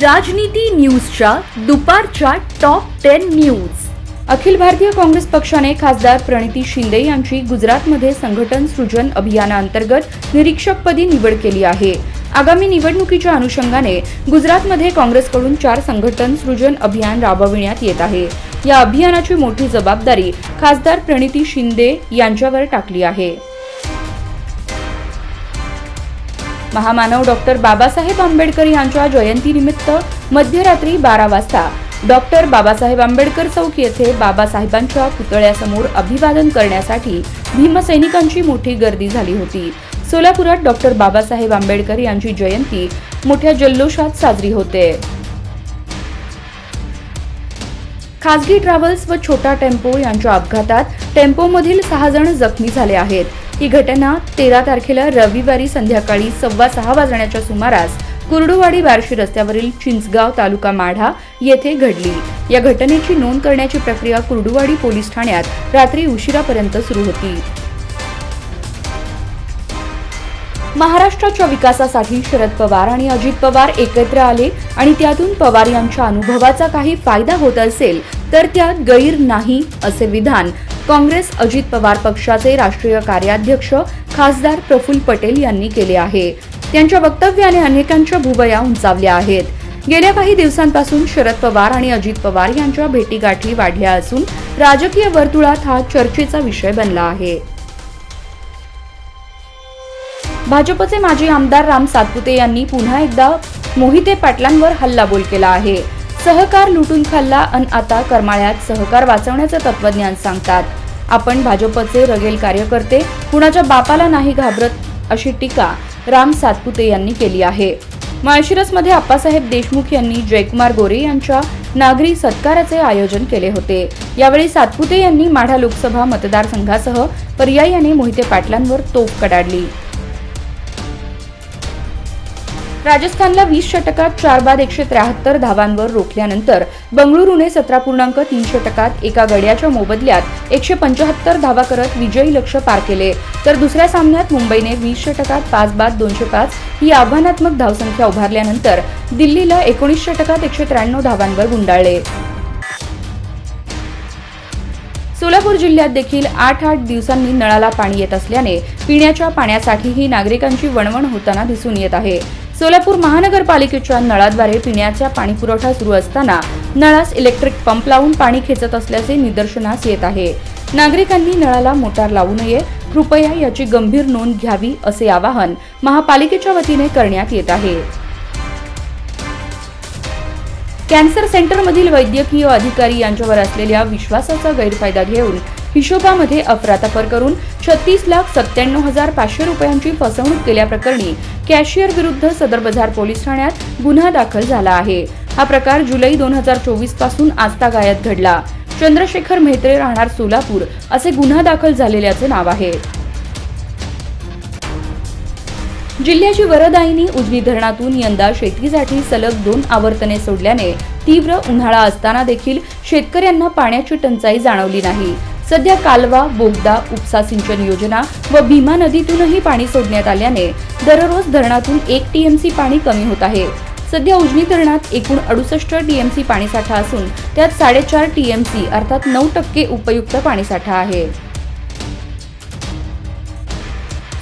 राजनीती न्यूजच्या दुपारच्या top ten news. Akhil Bharatiya Congress पक्षाने खासदार प्रणिती शिंदे यांची गुजरातमध्ये संघटन सृजन अभियानाअंतर्गत निरीक्षकपदी निवड केली आहे. आगामी निवडणुकीच्या अनुषंगाने गुजरातमध्ये काँग्रेसकडून चार संघटन सृजन अभियान राबविण्यात येत आहे. या अभियानाची मोठी जबाबदारी खासदार प्रणिती शिंदे यांच्यावर टाकली आहे. महामानव डॉक्टर बाबासाहेब आंबेडकर यांच्या जयंतीनिमित्त मध्यरात्री बारा वाजता डॉक्टर बाबासाहेब आंबेडकर चौक येथे बाबासाहेबांच्या पुतळ्यासमोर अभिवादन करण्यासाठी भीमसैनिकांची मोठी गर्दी झाली होती. सोलापुरात डॉक्टर बाबासाहेब आंबेडकर यांची जयंती मोठ्या जल्लोषात साजरी होते. खासगी ट्रॅव्हल्स व छोटा टेम्पो यांच्या अपघातात टेम्पोमधील सहा जण जखमी झाले आहेत. ही घटना तेरा तारखेला रविवारी संध्याकाळी सव्वा सहा वाजण्याच्या सुमारास कुर्डुवाडी बार्शी रस्त्यावरील चिंचगाव तालुका माढा येथे घडली. या घटनेची नोंद करण्याची प्रक्रिया कुर्डुवाडी पोलीस ठाण्यात रात्री उशिरापर्यंत सुरू होती. महाराष्ट्राच्या विकासासाठी शरद पवार आणि अजित पवार एकत्र आले आणि त्यातून पवार यांच्या अनुभवाचा काही फायदा होत असेल तर त्यात गैर नाही असे विधान काँग्रेस अजित पवार पक्षाचे राष्ट्रीय कार्याध्यक्ष खासदार प्रफुल्ल पटेल यांनी केले आहे. त्यांच्या वक्तव्याने अनेकांच्या भुवया उंचावल्या आहेत. गेल्या काही दिवसांपासून शरद पवार आणि अजित पवार यांच्या भेटीगाठी वाढल्या असून राजकीय वर्तुळात हा चर्चेचा विषय बनला आहे. भाजपचे माजी आमदार राम सातपुते यांनी पुन्हा एकदा मोहिते पाटलांवर हल्लाबोल केला आहे. सहकार लुटून खाल्ला अन आता करमाळ्यात सहकार वाचवण्याचं तत्वज्ञान सांगतात. आपण भाजपचे रगेल कार्यकर्ते कुणाच्या बापाला नाही घाबरत अशी टीका राम सातपुते यांनी केली आहे. माळशिरसमध्ये आप्पासाहेब देशमुख यांनी जयकुमार गोरे यांच्या नागरी सत्काराचे आयोजन केले होते. यावेळी सातपुते यांनी माढा लोकसभा मतदारसंघासह पर्यायाने मोहिते पाटलांवर तोफ कडाडली. राजस्थानला वीस षटकात चार बाद एकशे त्र्याहत्तर धावांवर रोखल्यानंतर बंगळुरूने सतरा पूर्णांक तीन षटकात एका गड्याच्या मोबदल्यात एकशे पंचाहत्तर धावा करत विजयी लक्ष पार केले. तर दुसऱ्या सामन्यात मुंबईने वीस षटकात पाच बाद दोनशे पाच ही आव्हानात्मक धावसंख्या उभारल्यानंतर दिल्लीला एकोणीस षटकात एकशे त्र्याण्णव धावांवर गुंडाळले. सोलापूर जिल्ह्यात देखील आठ आठ दिवसांनी नळाला पाणी येत असल्याने पिण्याच्या पाण्यासाठीही नागरिकांची वणवण होताना दिसून येत आहे. सोलापूर महानगरपालिकेच्या नळाद्वारे पिण्याचा पाणी पुरवठा सुरू असताना नळास इलेक्ट्रिक पंप लावून पाणी खेचत असल्याचे निदर्शनास येत आहे. नागरिकांनी नळाला मोटार लावू नये कृपया याची गंभीर नोंद घ्यावी असे आवाहन महापालिकेच्या वतीने करण्यात येत आहे. कॅन्सर सेंटरमधील वैद्यकीय अधिकारी यांच्यावर असलेल्या विश्वासाचा गैरफायदा घेऊन हिशोबामध्ये अफरातफर करून छत्तीस लाख सत्त्याण्णव हजार पाचशे रुपयांची फसवणूक केल्याप्रकरणी कॅशियर विरुद्ध सदर बाजार पोलीस ठाण्यात गुन्हा दाखल झाला आहे. हा प्रकार जुलै दोन हजार चोवीसपासून आजतागायत घडला. चंद्रशेखर म्हेत्रे राहणार सोलापूर असे गुन्हा दाखल झालेल्याचे नाव आहे. जिल्ह्याची वरदायिनी उजनी धरणातून यंदा शेतीसाठी सलग दोन आवर्तने सोडल्याने तीव्र उन्हाळा असताना देखील शेतकऱ्यांना पाण्याची टंचाई जाणवली नाही. सध्या कालवा बोगदा उपसा सिंचन योजना व भीमा नदीतूनही पाणी सोडण्यात आल्याने दररोज धरणातून एक टीएमसी पाणी कमी होत आहे. सध्या उजनी धरणात एकूण अडुसष्ट टीएमसी पाणीसाठा असून त्यात साडेचार टीएमसी अर्थात नऊ टक्के उपयुक्त पाणीसाठा आहे.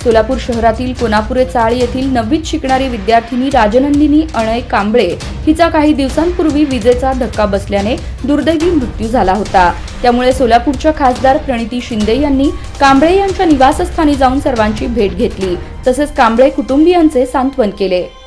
सोलापूर शहरातील कोनापुरे चाळ येथील नववीत शिकणारी विद्यार्थिनी राजनंदिनी अणय कांबळे हिचा काही दिवसांपूर्वी विजेचा धक्का बसल्याने दुर्दैवी मृत्यू झाला होता. त्यामुळे सोलापूरच्या खासदार प्रणिती शिंदे यांनी कांबळे यांच्या निवासस्थानी जाऊन सर्वांची भेट घेतली. तसेच कांबळे कुटुंबियांचे सांत्वन केले.